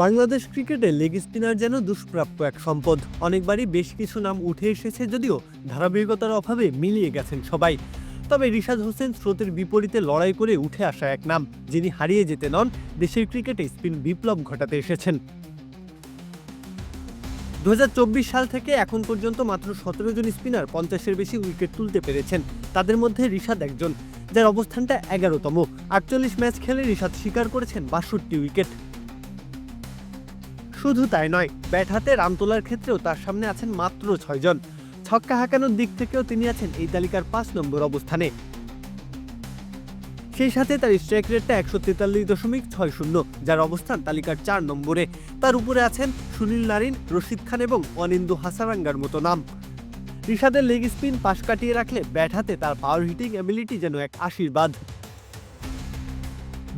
বাংলাদেশ ক্রিকেটে leg spinner যেন দুষ্প্রাপ্য এক সম্পদ। অনেকবারই বেশ কিছু নাম উঠে এসেছে যদিও ধারাবাহিকতার অভাবে মিলিয়ে গেছেন সবাই। তবে রিশাদ হোসেন স্রোতের বিপরীতে লড়াই করে উঠে আসা এক নাম, যিনি হারিয়ে যেতে নন, দেশের ক্রিকেটে স্পিন বিপ্লব ঘটাতে এসেছেন। দু হাজার চব্বিশ সাল থেকে এখন পর্যন্ত মাত্র সতেরো জন স্পিনার পঞ্চাশের বেশি উইকেট তুলতে পেরেছেন। তাদের মধ্যে রিশাদ একজন, যার অবস্থানটা এগারোতম। আটচল্লিশ ম্যাচ খেলে রিশাদ স্বীকার করেছেন বাষট্টি উইকেট। শুধু তাই নয় ব্যাট হাতে রান তোলার ক্ষেত্রেও তার সামনে আছেন মাত্র ছয়জন। ছক্কা হাঁকানোর দিক থেকেও তিনি আছেন এই তালিকার পাঁচ নম্বর অবস্থানে। সেই সাথে তার স্ট্রাইক রেটটা একশো তেতাল্লিশ দশমিক ছয় শূন্য, যার অবস্থান তালিকার চার নম্বরে। তার উপরে আছেন সুনীল নারিন, রশিদ খান এবং অনিন্দু হাসারাঙ্গার মতো নাম। রিশাদের লেগ স্পিন পাশ কাটিয়ে রাখলে ব্যাট হাতে তার পাওয়ার হিটিং অ্যাবিলিটি যেন এক আশীর্বাদ।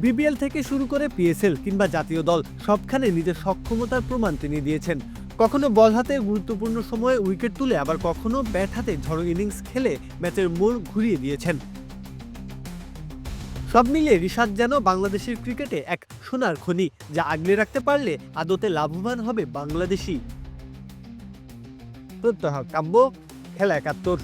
বিপিএল থেকে শুরু করে পিএসএল কিংবা জাতীয় দল সবখানে নিজের সক্ষমতার প্রমাণ তিনি দিয়েছেন। কখনো বল হাতে গুরুত্বপূর্ণ সময়ে উইকেট তুলে, আবার কখনো ব্যাট হাতে ঝড়ো ইনিংস খেলে ম্যাচের মোড় ঘুরিয়ে দিয়েছেন। সব মিলিয়ে রিশাদ যেন বাংলাদেশের ক্রিকেটে এক সোনার খনি, যা আগলে রাখতে পারলে আদতে লাভবান হবে বাংলাদেশি প্রত্যহ কাব্য খেলা একাত্তর।